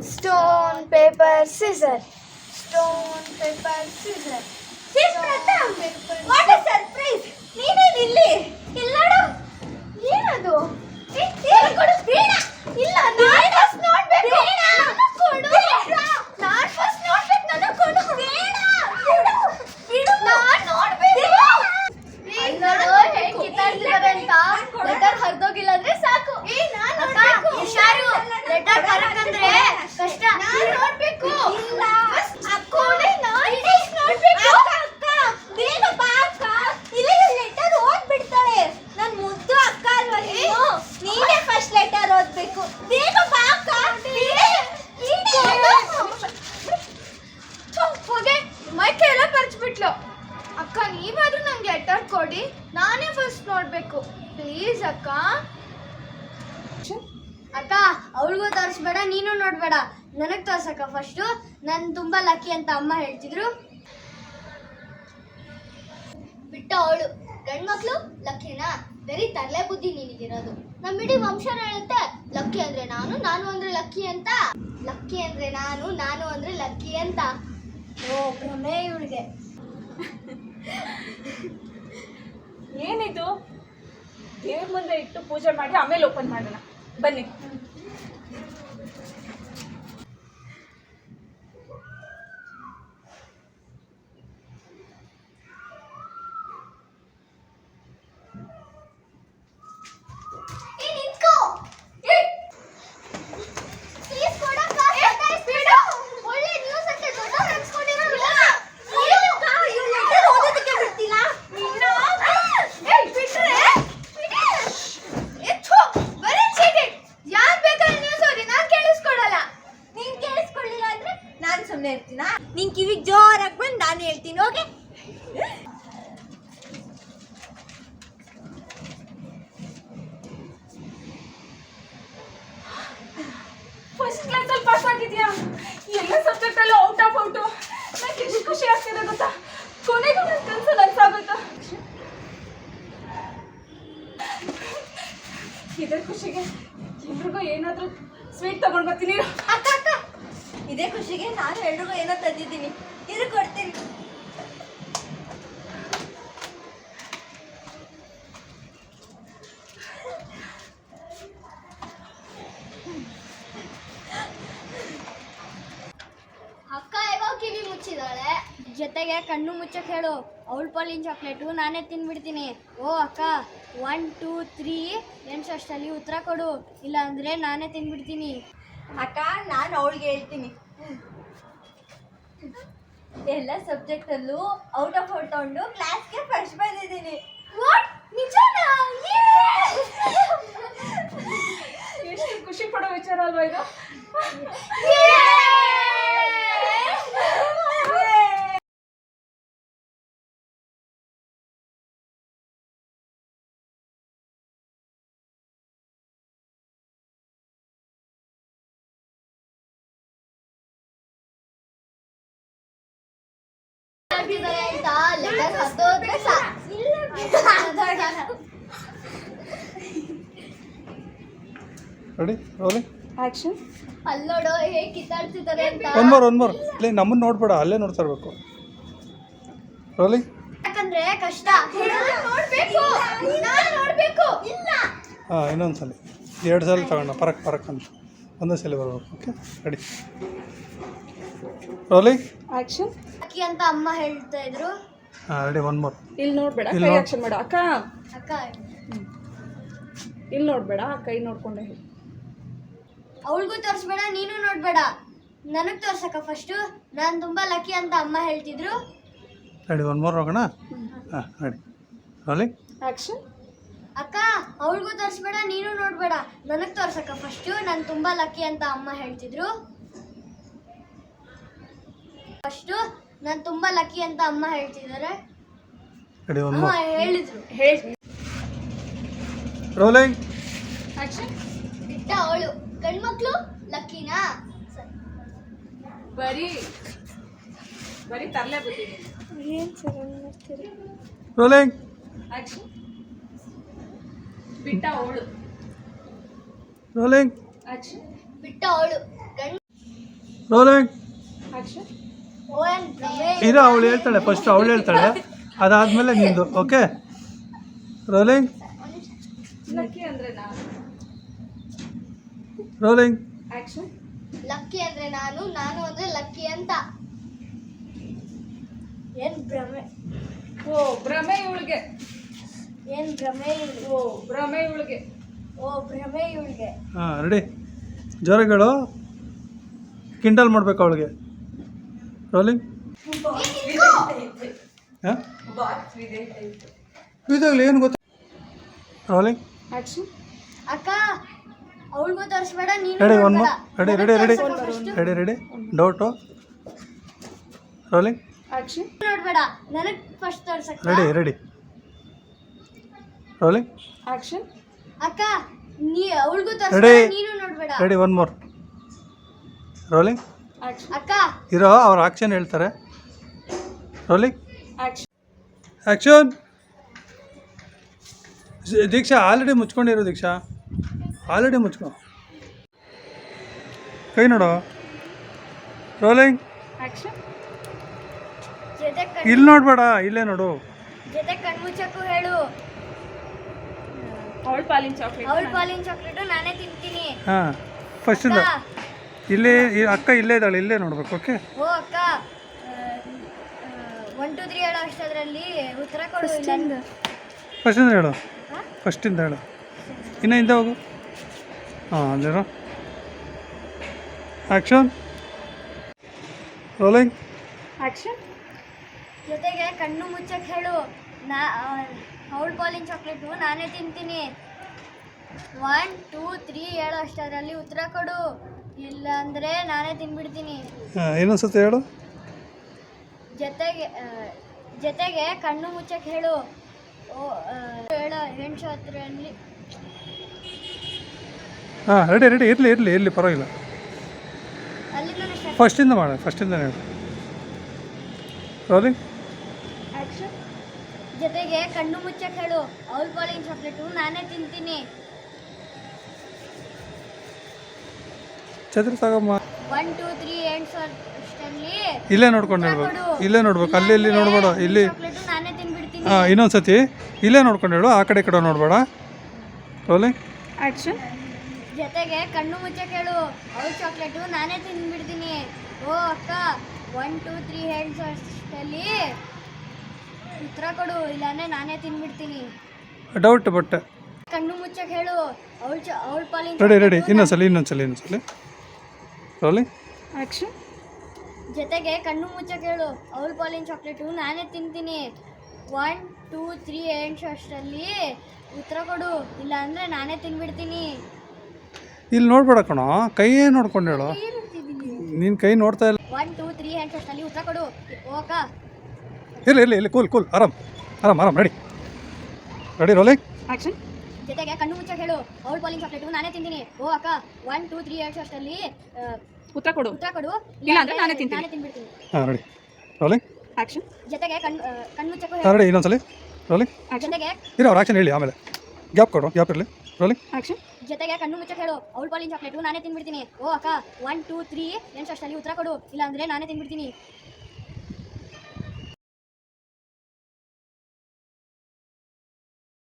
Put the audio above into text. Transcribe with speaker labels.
Speaker 1: Stone, paper,
Speaker 2: scissors. Stone, paper, scissors. ಕೊಡಿ ನಾನೇ first ನೋಡ್ಬೇಕು. ಪ್ಲೀಸ್ ಅಕ್ಕ. ಅಕ್ಕ ಅವಳಿಗೂ ತೋರಿಸ್ಬೇಡ ನೀನು ನೋಡ್ಬೇಡ. ನನಗ್ ತೋರ್ಸಕ್ಕ ಫಸ್ಟು ನಾನು ತುಂಬಾ ಲಕ್ಕಿ ಅಂತ ಅಮ್ಮ ಹೇಳ್ತಿದ್ರು. ಬಿಟ್ಟ ಅವಳು. ಗಂಡ್ಮಕ್ಳು ಲಕ್ಕಿನಾ ಬರೀ ತರಲೆ ಬುದ್ಧಿ ನಿನಗಿರೋದು. ನಮ್ಮ ಇಡೀ ವಂಶ ಹೇಳುತ್ತೆ ಲಕ್ಕಿ ಅಂದ್ರೆ ನಾನು ನಾನು ಅಂದ್ರೆ ಲಕ್ಕಿ ಅಂತ. ಲಕ್ಕಿ ಅಂದ್ರೆ ನಾನು ನಾನು ಅಂದ್ರೆ ಲಕ್ಕಿ ಅಂತ. ಓ ಭ್ರಮೆ ಇವಳಿಗೆ.
Speaker 3: ದೇವ್ರ ಮುಂದೆ ಇಟ್ಟು ಪೂಜೆ ಮಾಡಿ ಆಮೇಲೆ ಓಪನ್ ಮಾಡೋಣ. ಬನ್ನಿ. ಖುಷಿ ಆಗ್ತಿದೆ ಗೊತ್ತಾ? ಕೊನೆಗೂ ನನ್ನ ಕನಸು ನನಸಾಗುತ್ತಾ ಇದೇ ಖುಷಿಗೆ ಎಲ್ರಿಗೂ ಏನಾದರೂ ಸ್ವೀಟ್ ತಗೊಂಡ್ ಬರ್ತೀನಿ.
Speaker 1: ಇದೇ ಖುಷಿಗೆ ನಾನು ಎಲ್ರಿಗೂ ಏನೋ ತಂದಿದ್ದೀನಿ. ಇದು ಕೊಡ್ತೀನಿ
Speaker 2: ಅಕ್ಕ ಹೇಗೋ ಕಿವಿ ಮುಚ್ಚಿದಾಳೆ ಜೊತೆಗೆ ಕಣ್ಣು ಮುಚ್ಚಕ್ಕೆ ಹೇಳು. ಅವಳ ಪಾಲಿನ ಚಾಕ್ಲೇಟು ನಾನೇ ತಿನ್ಬಿಡ್ತೀನಿ. ಓ ಅಕ್ಕ ಒನ್ ಟೂ ತ್ರೀ ಎಣ್ಸಷ್ಟಲ್ಲಿ ಉತ್ತರ ಕೊಡು. ಇಲ್ಲ ಅಂದ್ರೆ ನಾನೇ ತಿನ್ಬಿಡ್ತೀನಿ.
Speaker 1: ಅಕ್ಕ ನಾನು ಅವಳಿಗೆ ಹೇಳ್ತೀನಿ. ಎಲ್ಲ ಸಬ್ಜೆಕ್ಟಲ್ಲೂ ಔಟ್ ಆಫ್ ಔಟ್ ತಗೊಂಡು ಕ್ಲಾಸ್ಗೆ ಫಸ್ಟ್ ಬಂದಿದ್ದೀನಿ.
Speaker 2: ನಿಜನಾ?
Speaker 3: ಎಷ್ಟು ಖುಷಿ ಪಡೋ ವಿಚಾರ ಅಲ್ವಾ ಇದು?
Speaker 2: ಅಂತ ಲೆಟರ್ ಹತ್ತೋದ್ರೆ
Speaker 4: ರೆಡಿ ರೋಲಿಂಗ್
Speaker 3: ಆಕ್ಷನ್
Speaker 2: ಅಲ್ಲೋಡು ಹೇಗೆ ಕಿತ್ತಾಡ್ತಿದ್ದಾರೆ ಅಂತ.
Speaker 4: ಒನ್ ಮೋರ್ ಒನ್ ಮೋರ್ ಇಲ್ಲಿ ನಮ್ಮನ್ನ ನೋಡ್ಬೇಡ ಅಲ್ಲೇ ನೋಡ್ತಾ ಇರಬೇಕು. ರೋಲಿ
Speaker 2: ಯಾಕಂದ್ರೆ ಕಷ್ಟ. ನೋಡ್ಬೇಕು. ನಾನ್ ನೋಡ್ಬೇಕು. ಇಲ್ಲ.
Speaker 4: ಹಾಂ ಇನ್ನೊಂದು ಸಲ ಎರಡು ಸಲ ತಗೊಳ್ಳೋ ಪರಕ್ ಪರಕ್ ಅಂತ. ಒಂದೇ ಸಲ ಬರ್ಬೇಕು ಓಕೆ ರೆಡಿ ರೋಲಿಂಗ್
Speaker 3: ಆಕ್ಷನ್
Speaker 2: ಅಕ್ಕಿ ಅಂತ ಅಮ್ಮ ಹೇಳ್ತಾ ಇದ್ರು.
Speaker 4: ಹಾಂ ರೆಡಿ ಒನ್ ಮೋರ್
Speaker 3: ಇಲ್ಲಿ ನೋಡಬೇಡ
Speaker 4: ಇಲ್ಲಿ
Speaker 3: ಕೈ ಆಕ್ಷನ್ ಮಾಡು. ಅಕ್ಕ?
Speaker 2: ಅಕ್ಕ.
Speaker 3: ಇಲ್ಲಿ ನೋಡಬೇಡ ಕೈ ನೋಡ್ಕೊಂಡೆ ಹೇಳಿ.
Speaker 2: ಅವಳಿಗೂ ತೋರಿಸ್ಬೇಡ ನೀನು ನೋಡ್ಬೇಡ. ನನಗೆ ತೋರ್ಸಕ್ಕ ಫಸ್ಟು ನಾನು ತುಂಬ ಲಕ್ಕಿ ಅಂತ ಅಮ್ಮ ಹೇಳ್ತಿದ್ರು.
Speaker 4: ರೆಡಿ ಒನ್ ಮೋರ್ ಹೋಗೋಣ? ಹಾಂ ರೆಡಿ ರೋಲಿಂಗ್
Speaker 3: ಆಕ್ಷನ್
Speaker 2: ಅಕ್ಕ ಅವಳಿಗೂ ತೋರಿಸ್ಬೇಡ ನೀನು ನೋಡಬೇಡ. ನನಗೆ ತೋರ್ಸಕ್ಕ ಫಸ್ಟು ನಾನು ತುಂಬಾ ಲಕ್ಕಿ ಅಂತ ಅಮ್ಮ ಹೇಳ್ತಿದ್ರು. ಫಸ್ಟು ನಾನು ತುಂಬಾ ಲಕ್ಕಿ ಅಂತ ಅಮ್ಮ ಹೇಳ್ತಿದ್ದಾರೆ
Speaker 4: ರೆಡಿ ಒನ್
Speaker 2: ಅಮ್ಮ
Speaker 4: ಮೋರ್
Speaker 2: ಹೇಳಿದ್ರು.
Speaker 3: ಹೇಳಿ
Speaker 4: ರೋಲಿಂಗ್.
Speaker 3: ಆಕ್ಷನ್.
Speaker 2: ಬಿಟ್ಟ ಅವಳು. ಗಂಡ್ಮಕ್ಳು ಲಕ್ಕಿನಾ?
Speaker 3: ಬರೀ ಬರೀ ತರಲೆ
Speaker 4: ರೋಲಿಂಗ್.
Speaker 3: ಆಕ್ಷನ್. ಬಿಟ್ಟ ಅವಳು.
Speaker 4: ರೋಲಿಂಗ್.
Speaker 3: ಆಕ್ಷನ್.
Speaker 2: ಬಿಟ್ಟ ಅವಳು. ಗಂಡ್
Speaker 4: ರೋಲಿಂಗ್.
Speaker 3: ಆಕ್ಷನ್.
Speaker 4: ಇರೋ ಅವಳು ಹೇಳ್ತಾಳೆ ಫಸ್ಟ್ ಅವಳು ಹೇಳ್ತಾಳೆ. ಅದಾದಮೇಲೆ ನಿಂದು ಓಕೆ ರೋಲಿಂಗ್
Speaker 3: ಲಕ್ಕಿ ಅಂದ್ರೆ ನಾನು.
Speaker 4: ರೋಲಿಂಗ್
Speaker 3: ಆಕ್ಷನ್
Speaker 2: ಲಕ್ಕಿ ಅಂದ್ರೆ ನಾನು ನಾನು ಅಂದ್ರೆ ಲಕ್ಕಿ ಅಂತ. ಏನ್ ಭ್ರಮೆ?
Speaker 3: ಓ ಭ್ರಮೆ ಇವಳಿಗೆ.
Speaker 2: ಏನ್ ಭ್ರಮೆ?
Speaker 3: ಓ ಭ್ರಮೆ ಇವಳಿಗೆ.
Speaker 2: ಓ ಭ್ರಮೆ ಇವಳಿಗೆ.
Speaker 4: ಹಾ ರೆಡಿ ಜೋರಗಳು ಕಿಂಡಲ್ ಮಾಡ್ಬೇಕು ಅವಳಿಗೆ. ರೋಲಿಂಗ್ ಹಾಂ ಇದಾಗಲಿ ಏನು ಗೊತ್ತ? ರೋಲಿಂಗ್
Speaker 3: ಆಕ್ಷನ್
Speaker 2: ಅಕ್ಕ ಅವಳಿಗೂ ತೋರಿಸ್ಬೇಡ ನೀನು
Speaker 4: ready one ready ready ready ready ready doubt rolling
Speaker 3: action
Speaker 2: ನೋಡ್ಬೇಡ ನನಗೆ ಫಸ್ಟ್ ತೋರ್ಸಕ್ಕ?
Speaker 4: ರೆಡಿ ರೆಡಿ ರೋಲಿಂಗ್
Speaker 3: ಆಕ್ಷನ್
Speaker 2: ಅಕ್ಕ ನೀ ಅವಳಿಗೂ. ತೋರಿಸ್ಬೇಡ ನೀನು ನೋಡ್ಬೇಡ
Speaker 4: ರೆಡಿ ಒನ್ ಮೋರ್ ರೋಲಿಂಗ್ ಇರೋ ಅವ್ರ ಆಕ್ಷನ್ ಹೇಳ್ತಾರೆ. Rolling
Speaker 3: action
Speaker 4: action Diksha already ಮುಚ್ಕೊಂಡಿರೋ ದೀಕ್ಷಾ. ಆಲ್ರೆಡಿ ಮುಚ್ಕೊ. ಕೈ ನೋಡು. ರೋಲಿಂಗ್
Speaker 3: ಆಕ್ಷನ್
Speaker 2: ಜೊತೆ ಕಣ್
Speaker 4: ಇಲ್ಲಿ ನೋಡ್ಬೇಡ ಇಲ್ಲೇ ನೋಡು.
Speaker 2: ಜೊತೆ ಕಣ್ಮುಚ್ಚಕ್ಕೂ ಹೇಳು.
Speaker 3: ಅವಳ ಪಾಲಿನ ಚಾಕ್ಲೇಟ್
Speaker 2: ಅವಳ ಪಾಲಿನ ಚಾಕ್ಲೇಟು ನಾನೇ ತಿಂತೀನಿ.
Speaker 4: ಹಾಂ
Speaker 2: ಫಸ್ಟ್
Speaker 4: ಇಲ್ಲಿ ಈ ಅಕ್ಕ ಇಲ್ಲೇ ಇದ್ದಾಳೆ ಇಲ್ಲೇ ನೋಡ್ಬೇಕು ಓಕೆ
Speaker 2: ಓ ಅಕ್ಕ. ಒನ್ ಟು ತ್ರೀ ಹೇಳೋ ಉತ್ತರ ಕೊಡು ಇಲ್ಲ
Speaker 4: ಫಸ್ಟಿಂದ ಹೇಳು.
Speaker 2: ಹಾ?
Speaker 4: ಫಸ್ಟಿಂದ ಹೇಳು. ಇನ್ನು ಹಿಂದೆ ಹೋಗು. ಹಾಂ ಅದೇನೋ ಆ್ಯಕ್ಷನ್ ರೋಲಿಂಗ್
Speaker 3: ಆಕ್ಷನ್
Speaker 2: ಜೊತೆಗೆ ಕಣ್ಣು ಮುಚ್ಚಕ್ಕೆ ಹೇಳು. ನಾ ಅವಳ ಪಾಲಿನ ಚಾಕ್ಲೇಟು ನಾನೇ ತಿಂತೀನಿ. ಒನ್ ಟೂ ತ್ರೀ ಹೇಳೋ ಅಷ್ಟರಲ್ಲಿ ಉತ್ತರ ಕೊಡು. ಇಲ್ಲ ಅಂದರೆ ನಾನೇ ತಿನ್ಬಿಡ್ತೀನಿ.
Speaker 4: ಹಾಂ ಇನ್ನೊಂದ್ಸತಿ ಹೇಳು.
Speaker 2: ಜೊತೆಗೆ ಆ, ಜೊತೆಗೆ ಕಣ್ಣು ಮುಚ್ಚಕ್ಕೆ ಹೇಳು. ಓ ಆ, ಹೇಳೋ ಹೆಣ್ಸು ಹತ್ರಲ್ಲಿ
Speaker 4: ಹಾಂ ರೆಡಿ ರೆಡಿ ಇರಲಿ ಇರಲಿ ಇರಲಿ ಪರವಾಗಿಲ್ಲ.
Speaker 2: ಅಲ್ಲಿಂದ ಸ್ಟಾರ್ಟ್
Speaker 4: ಫಸ್ಟಿಂದ ಮಾಡ ಫಸ್ಟಿಂದ ಹೇಳು. ರೋಲಿಂಗ್
Speaker 3: ಆಕ್ಷನ್
Speaker 2: ಜೊತೆಗೆ ಕಣ್ಣು ಮುಚ್ಚಕ್ಕೆ ಹೇಳು. ಅವಳ ಪಾಲಿನ ಚಾಕ್ಲೇಟು ನಾನೇ ತಿಂತೀನಿ.
Speaker 4: ಛತ್ರಿ ತಗೊಮ್ಮ
Speaker 2: ಒನ್ ಟೂ ತ್ರೀ ಎಂಟು ಅಷ್ಟರಲ್ಲಿ
Speaker 4: ಇಲ್ಲೇ ನೋಡ್ಕೊಂಡು ಹೇಳ್ಬೇಕು ಇಲ್ಲೇ ನೋಡ್ಬೇಕು. ಅಲ್ಲಿ ಇಲ್ಲಿ ನೋಡ್ಬೇಡ. ಇಲ್ಲಿ.
Speaker 2: ಹಾ ನಾನೇ ತಿನ್ಬಿಡ್ತೀನಿ.
Speaker 4: ಹಾಂ ಇನ್ನೊಂದ್ಸತಿ. ಇಲ್ಲೇ ನೋಡ್ಕೊಂಡು ಹೇಳು. ಆ ಕಡೆ ಈ ಕಡೆ ನೋಡಬೇಡ. ರೋಲಿಂಗ್
Speaker 3: ಆಕ್ಷನ್
Speaker 2: ಜೊತೆಗೆ ಕಣ್ಣು ಮುಚ್ಚ ಕೇಳು. ಅವ್ರ ಚಾಕ್ಲೇಟು ನಾನೇ ತಿಂದ್ಬಿಡ್ತೀನಿ ಓ ಅಕ್ಕ. ಒನ್ ಟೂ ತ್ರೀ ಹೆಂಡ್ಸ್ ಅಷ್ಟಲ್ಲಿ ಉತ್ತರ ಕೊಡು. ಇಲ್ಲಾಂದ್ರೆ ನಾನೇ ತಿನ್ಬಿಡ್ತೀನಿ.
Speaker 4: ಡೌಟ್ ಬಟ್
Speaker 2: ಕಣ್ಣು ಮುಚ್ಚಕ್ಕೆ ಹೇಳು ಅವಳ ಚ ಅವಳ ಪಾಲಿನ
Speaker 4: ರೆಡಿ ರೆಡಿ
Speaker 2: ಇನ್ನೊಂದು
Speaker 4: ಇನ್ನೊಂದ್ಸಲಿ ಇನ್ನೊಂದ್ಸಲಿ ಇನ್ನೊಂದ್ಸಲಿ. ರೋಲಿಂಗ್
Speaker 3: ಆಕ್ಷನ್
Speaker 2: ಜೊತೆಗೆ ಕಣ್ಣು ಮುಚ್ಚ ಕೇಳು. ಅವಳ ಪಾಲಿನ ಚಾಕ್ಲೇಟು ನಾನೇ ತಿಂತೀನಿ. ಒನ್ ಟೂ ತ್ರೀ ಏಂಟ್ ಅಷ್ಟರಲ್ಲಿ ಉತ್ತರ ಕೊಡು. ಇಲ್ಲ ಅಂದ್ರೆ ನಾನೇ ತಿನ್ಬಿಡ್ತೀನಿ.
Speaker 4: ಇಲ್ಲಿ ನೋಡ್ಬೇಡ ಕಣೋ. ಕೈಯೇ ನೋಡ್ಕೊಂಡು ಹೇಳು. ನಿನ್ನ ಕೈ ನೋಡ್ತಾ ಇಲ್ಲ.
Speaker 2: ಒನ್ ಟೂ ತ್ರೀ ಏಂಟ್ ಅಷ್ಟರಲ್ಲಿ ಉತ್ತರ ಕೊಡು. ಓಕಾ ಇಲ್ಲ
Speaker 4: ಇಲ್ಲ ಇಲ್ಲ ಇಲ್ಲಿ ಕೂಲ್ ಕೂಲ್ ಆರಾಮ್. ಆರಾಮ್ ಆರಾಮ್ ರೆಡಿ ರೆಡಿ ರೋಲಿಂಗ್
Speaker 3: ಆಕ್ಷನ್
Speaker 2: ಜೊತೆಗೆ ಕಣ್ಣು ಮುಚ್ಚ ಹೇಳು. ಅವಳು ಬೌಲಿಂಗ್ ಚಾಕ್ಲೇಟು ನಾನೇ ತಿಂತೀನಿ. ಓ ಅಕ್ಕ ಒನ್ ಟೂ ತ್ರೀ ಎಂಡ್ಸ್ ಅಷ್ಟರಲ್ಲಿ
Speaker 3: ಉತ್ತರ ಕೊಡು.
Speaker 2: ಉತ್ತರ ಕೊಡು.
Speaker 3: ಇಲ್ಲ ಅಂದ್ರೆ ನಾನೇ ತಿಂತೀನಿ.
Speaker 2: ನಾನೇ ತಿನ್ಬಿಡ್ತೀನಿ
Speaker 4: ಹಾಂ ರೆಡಿ ರೋಲಿಂಗ್
Speaker 3: ಆಕ್ಷನ್
Speaker 2: ಜೊತೆಗೆ ಕಣ್ಣು ಕಣ್ಣು ಮುಚ್ಚಕ್ಕೂ
Speaker 4: ಹಾಂ
Speaker 2: ಹೇಳು
Speaker 4: ರೆಡಿ ಇನ್ನೊಂದ್ಸಲಿ. ರೋಲಿಂಗ್
Speaker 3: ಆಕ್ಷನ್
Speaker 2: ಜೊತೆಗೆ
Speaker 4: ಇರೋ ಅವ್ರ ಆಕ್ಷನ್ ಹೇಳಿ ಆಮೇಲೆ. ಗ್ಯಾಪ್ ಕೊಡು ಗ್ಯಾಪ್ ಇರಲಿ. ರೋಲಿಂಗ್
Speaker 3: ಆಕ್ಷನ್
Speaker 2: ಜೊತೆಗೆ ಕಣ್ಣು ಮುಚ್ಚಕ್ಕೆ ಹೇಳು. ಅವಳು ಪಾಲಿನ ಚಾಕ್ಲೇಟು ನಾನೇ ತಿನ್ಬಿಡ್ತೀನಿ ಓ ಅಕ್ಕ ಒನ್ ಟೂ ತ್ರೀ ಎಂಟು ಅಷ್ಟರಲ್ಲಿ ಉತ್ತರ ಕೊಡು. ಇಲ್ಲ ಅಂದ್ರೆ ನಾನೇ ತಿನ್ಬಿಡ್ತೀನಿ